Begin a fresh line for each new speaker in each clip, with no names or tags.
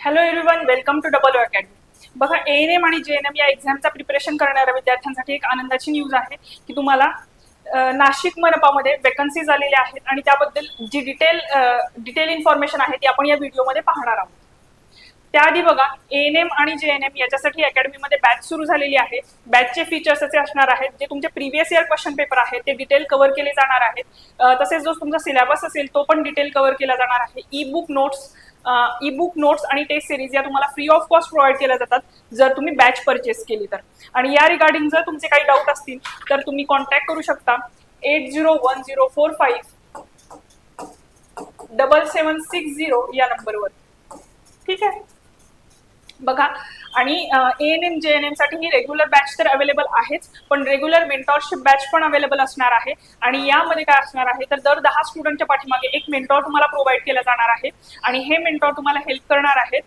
Hello everyone welcome to double academy बघा A N M आणि जे एन एम या एक्झामचा प्रिपरेशन करणाऱ्या विद्यार्थ्यांसाठी एक आनंदाची न्यूज आहे की तुम्हाला नाशिक मनपामध्ये वेकन्सीज आलेल्या आहेत आणि त्याबद्दल जी डिटेल डिटेल इन्फॉर्मेशन आहे ती आपण या व्हिडिओमध्ये पाहणार आहोत. त्याआधी बघा एन एम आणि जे एन एम याच्यासाठी अकॅडमीमध्ये बॅच सुरू झालेली आहे. बॅचचे फीचर्स असे असणार आहेत जे तुमचे प्रिव्हियस इयर क्वेश्चन पेपर आहेत ते डिटेल कव्हर केले जाणार आहेत. तसेच जो तुमचा सिलेबस असेल तो पण डिटेल कव्हर केला जाणार आहे. E book notes e book notes आणि टेस्ट सिरीज या तुम्हाला फ्री ऑफ कॉस्ट प्रोव्हाइड केल्या जातात जर तुम्ही बॅच परचेस केली तर. आणि या रिगार्डिंग जर तुमचे काही डाऊट असतील तर तुम्ही कॉन्टॅक्ट करू शकता. Eight zero one zero four five double seven six zero या नंबरवर ठीक आहे? बघा. आणि A N M J N एमसाठी ही रेग्युलर बॅच तर अवेलेबल आहेच पण रेग्युलर मेंटॉरशिप बॅच पण अवेलेबल असणार आहे. आणि यामध्ये काय असणार आहे तर दर दहा स्टुडंटच्या पाठीमागे एक मेंटॉर तुम्हाला प्रोव्हाइड केला जाणार आहे. आणि हे मेंटॉर तुम्हाला हेल्प करणार आहेत.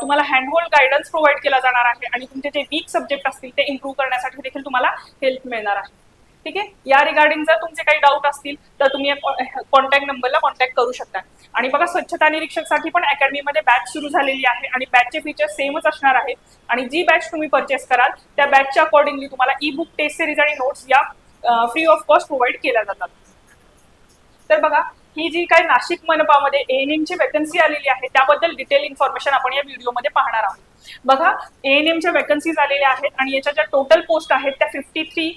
तुम्हाला हँडहोल्ड गायडन्स प्रोव्हाइड केला जाणार आहे. आणि तुमचे जे वीक सब्जेक्ट असतील ते इम्प्रूव्ह करण्यासाठी देखील तुम्हाला हेल्प मिळणार आहे. ठीक आहे? या रिगार्डिंग जर तुमचे काही डाऊट असतील तर तुम्ही कॉन्टॅक्ट नंबरला कॉन्टॅक्ट करू शकता. आणि बघा स्वच्छता निरीक्षकसाठी पण अकॅडमीमध्ये बॅच सुरू झालेली आहे आणि बॅचचे फीचर्स सेमच असणार आहे आणि जी बॅच तुम्ही परचेस कराल त्या बॅचच्या अकॉर्डिंगली तुम्हाला ई बुक टेस्ट सिरीज आणि नोट्स या फ्री ऑफ कॉस्ट प्रोव्हाइड केल्या जातात. तर बघा ही जी काही नाशिक मनपामध्ये एएनएम ची वॅकन्सी आलेली आहे त्याबद्दल डिटेल इन्फॉर्मेशन आपण या व्हिडिओमध्ये पाहणार आहोत. बघा एएनएमच्या वॅकन्सीज आलेल्या आहेत आणि याच्या ज्या टोटल पोस्ट आहेत त्या फिफ्टी थ्री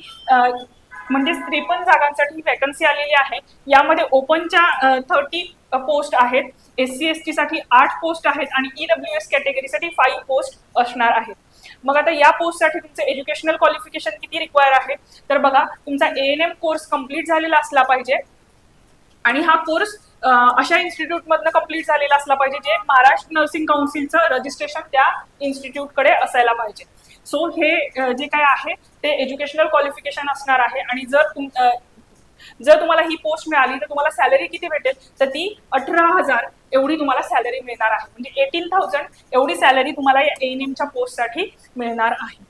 म्हणजे त्रेपन्न जागांसाठी वॅकन्सी आलेली आहे. यामध्ये ओपनच्या थर्टी पोस्ट आहेत. एस सी एस टी साठी आठ पोस्ट आहेत आणि ई डब्ल्यू एस कॅटेगरीसाठी फाईव्ह पोस्ट असणार आहेत. मग आता या पोस्टसाठी तुमचं एज्युकेशनल क्वालिफिकेशन किती रिक्वायर आहे? तर बघा तुमचा A N M course complete झालेला असला पाहिजे. आणि हा कोर्स अशा इन्स्टिट्यूटमधनं कंप्लीट झालेला असला पाहिजे जे महाराष्ट्र नर्सिंग काउन्सिलचं रजिस्ट्रेशन त्या इन्स्टिट्यूटकडे असायला पाहिजे. सो हे जे काय आहे ते एज्युकेशनल क्वालिफिकेशन असणार आहे. आणि जर तुम जर तुम्हाला ही पोस्ट मिळाली तर तुम्हाला सॅलरी किती भेटेल? तर ती अठरा हजार एवढी तुम्हाला सॅलरी मिळणार आहे. म्हणजे एटीन थाउजंड एवढी सॅलरी तुम्हाला या एन एमच्या पोस्टसाठी मिळणार आहे.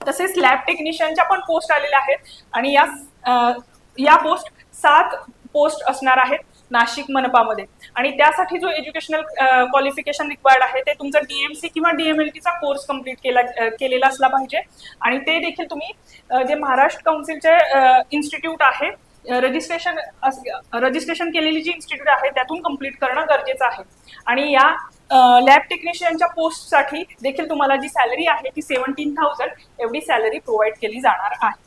तसेच लॅब टेक्निशियनच्या पण पोस्ट आलेल्या आहेत. आणि या या पोस्ट सात पोस्ट असणार आहेत. नाशिक मनपामध्ये. आणि त्यासाठी जो एज्युकेशनल क्वालिफिकेशन रिक्वायर्ड आहे ते तुमचा डीएमसी किंवा डीएमएलटीचा कोर्स कंप्लीट केला केलेला असला पाहिजे. आणि ते देखील तुम्ही जे महाराष्ट्र काउन्सिलचे इन्स्टिट्यूट आहे रजिस्ट्रेशन रजिस्ट्रेशन केलेली जी इन्स्टिट्यूट आहे त्यातून कंप्लीट करणं गरजेचं आहे. आणि या लॅब टेक्निशियनच्या पोस्टसाठी देखील तुम्हाला जी सॅलरी आहे ती सेव्हन्टीन थाउजंड एवढी सॅलरी प्रोव्हाइड केली जाणार आहे.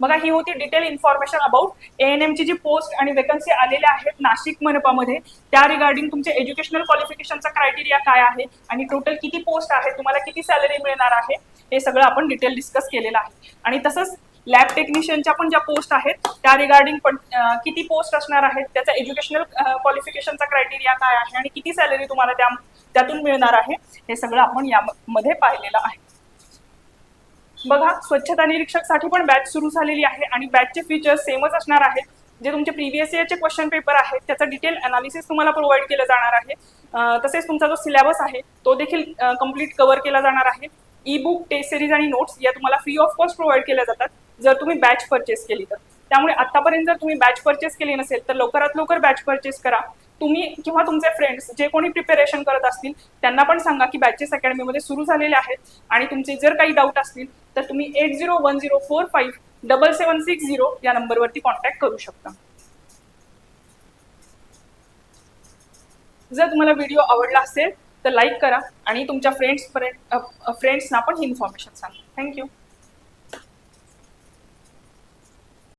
बघा ही होती detail information about A N G post आणि वेकन्सी आलेल्या आहेत नाशिक मनपामध्ये त्या रिगार्डिंग तुमचे एज्युकेशनल क्वालिफिकेशनचा क्रायटेरिया काय आहे आणि टोटल किती पोस्ट आहे तुम्हाला किती सॅलरी मिळणार आहे हे सगळं आपण डिटेल डिस्कस केलेलं आहे. आणि तसंच लॅब टेक्निशियनच्या पण ज्या पोस्ट आहेत त्या रिगार्डिंग पण किती पोस्ट असणार आहेत त्याचा एज्युकेशनल क्वालिफिकेशनचा क्रायटेरिया काय आहे आणि किती सॅलरी तुम्हाला त्या त्यातून मिळणार आहे हे सगळं आपण यामध्ये पाहिलेलं आहे. बघा स्वच्छता निरीक्षकसाठी पण बॅच सुरू झालेली आहे आणि बॅचचे फीचर्स सेमच असणार आहेत. जे तुमचे प्रिव्हियस इयरचे क्वेश्चन पेपर आहेत त्याचा डिटेल अनालिसिस तुम्हाला प्रोव्हाइड केलं जाणार आहे. तसेच तुमचा जो सिलेबस आहे तो देखील कंप्लीट कव्हर केला जाणार आहे. ई बुक टेस्ट सिरीज आणि नोट्स या तुम्हाला फ्री ऑफ कॉस्ट प्रोव्हाइड केल्या जातात जर तुम्ही बॅच परचेस केली तर. त्यामुळे आतापर्यंत जर तुम्ही बॅच परचेस केली नसेल तर लवकरात लवकर बॅच परचेस करा. तुम्ही किंवा तुमचे फ्रेंड्स जे कोणी प्रिपेरेशन करत असतील त्यांना पण सांगा की बॅचेस अकॅडमीमध्ये सुरू झालेले आहेत आणि तुमचे जर काही डाऊट असतील तर तुम्ही eight zero one zero four five double seven six zero या नंबरवरती कॉन्टॅक्ट करू शकता. जर तुम्हाला व्हिडिओ आवडला असेल तर लाईक करा आणि तुमच्या फ्रेंड्स फ्रेंड्सना पण इन्फॉर्मेशन सांगा. थँक्यू